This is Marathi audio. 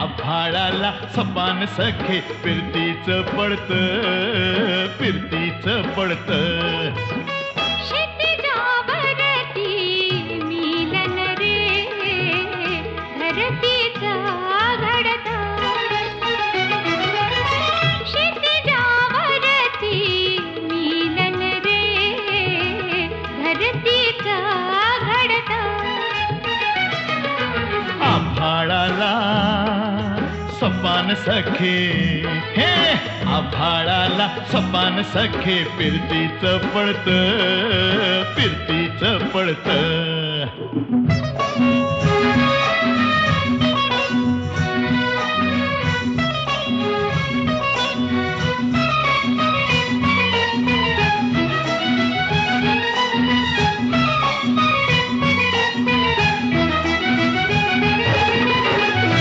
आभाळाला सपान सखे फिरतीच पडत फिरतीच पडत. क्षितिजावरती सपान सखे. हे आभाळाला सपान सखे. फिरतीच पळत फिरतीच पळत.